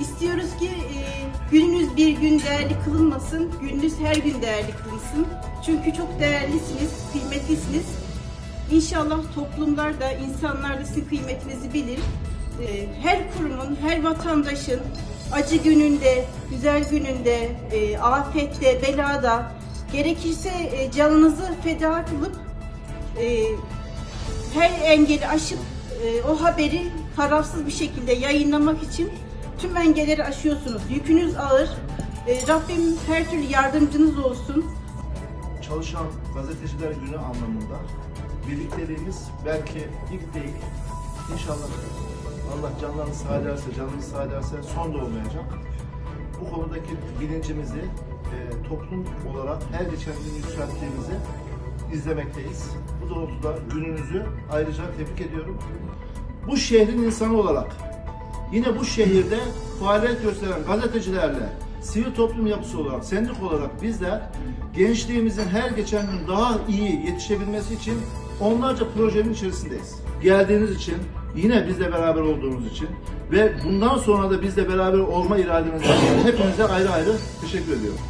İstiyoruz ki e, gününüz bir gün değerli kılınmasın, gününüz her gün değerli kılınsın. Çünkü çok değerlisiniz, kıymetlisiniz. İnşallah toplumlar da, insanlar da sizin kıymetinizi bilir. E, her kurumun, her vatandaşın acı gününde, güzel gününde, e, afette, belada gerekirse e, canınızı feda kılıp e, her engeli aşıp e, o haberi tarafsız bir şekilde yayınlamak için tüm engelleri aşıyorsunuz. Yükünüz ağır. E, Rabbim her türlü yardımcınız olsun. Çalışan gazeteciler günü anlamında birlikteliğimiz belki ilk değil. İnşallah Allah canlarını sağ ederse, canımız sağ ederse son da olmayacak. Bu konudaki bilincimizi e, toplum olarak her geçen gün yükselttiğimizi izlemekteyiz. Bu doğrultuda gününüzü ayrıca tebrik ediyorum. Bu şehrin insanı olarak yine bu şehirde faaliyet gösteren gazetecilerle sivil toplum yapısı olarak, sendik olarak bizler gençliğimizin her geçen gün daha iyi yetişebilmesi için onlarca projenin içerisindeyiz. Geldiğiniz için, yine bizle beraber olduğunuz için ve bundan sonra da bizle beraber olma iradenizden hepinize ayrı ayrı teşekkür ediyorum.